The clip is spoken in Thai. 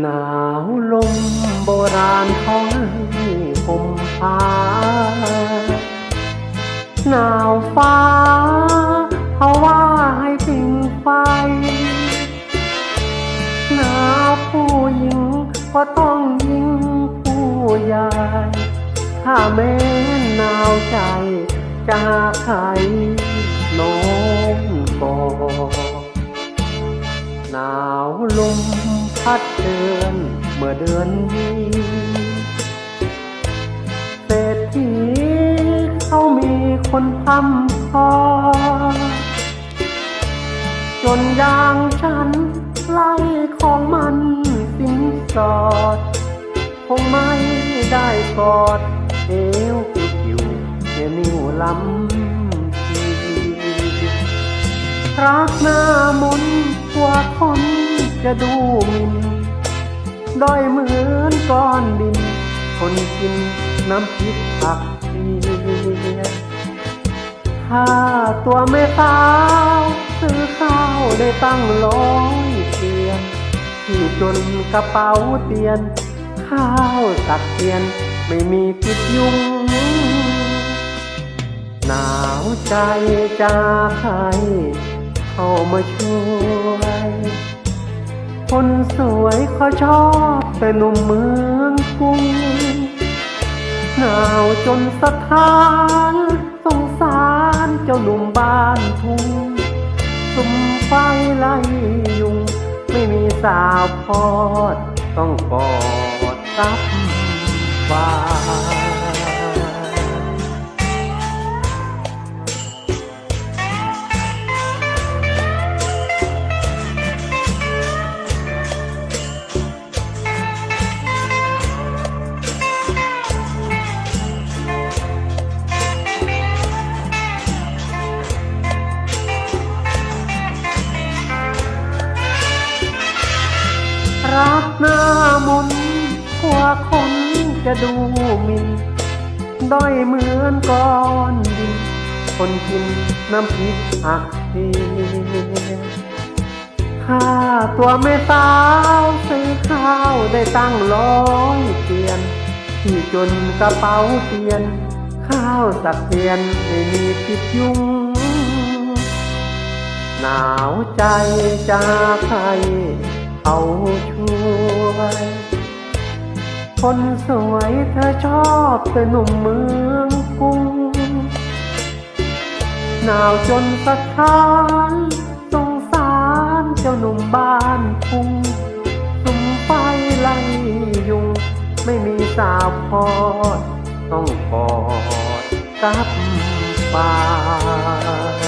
หนาวลมโบราณเขาให้ผมพาหนาวฟ้าเขาว่าให้ผิงไฟ หนาวผู้หญิงก็ต้องยิงผู้ใหญ่ถ้าแม้นหนาวใจจะหาใครน้มก่อหนาวลม พัดเดือนเมื่อเดือนนี้เศรษฐีเขามีคนทำพอจนอย่างฉันไล่ของมันสินสอด คงไม่ได้กอดเอวผิวๆเอนิ้วลำทีรักหน้ามนกว่าคน จะดูมินด้อยเหมือนก้อนดิน คนกินน้ำพริกผักเสียถ้าตัวไม่สาวซื้อข้าวได้ตั้งร้อยเตียนที่จนกระเป๋าเตียน ข้าวตักเตียนไม่มีติดยุงหนาวใจจะใครเข้ามาช่วย คนสวยเขาชอบแต่หนุ่มเมืองกรุงหนาวจนสะท้านสงสารเจ้าหนุ่มบ้านทุ่งสุมไฟไล่ยุง ไม่มีสาวพอด ต้องกอดรับฟ้า รักหน้ามนกว่าคนจะดูหมินด้อยเหมือนก้อนดิน คนกินน้ำพริกผักเทีข้าตัวไม่สาวซื้อข้าวได้ตั้งร้อยเตียนที่จนกระเป๋าเตียน ข้าวสักเทียนไม่มีติดยุงหนาวใจจะใคร เขาช่วย คนสวยเธอชอบแต่หนุ่มเมืองกรุงหนาวจนสะท้านสงสารเจ้าหนุ่มบ้านทุ่งสุมไฟไล่ยุง ไม่มีสาวพอด ต้องกอดกับฟ้า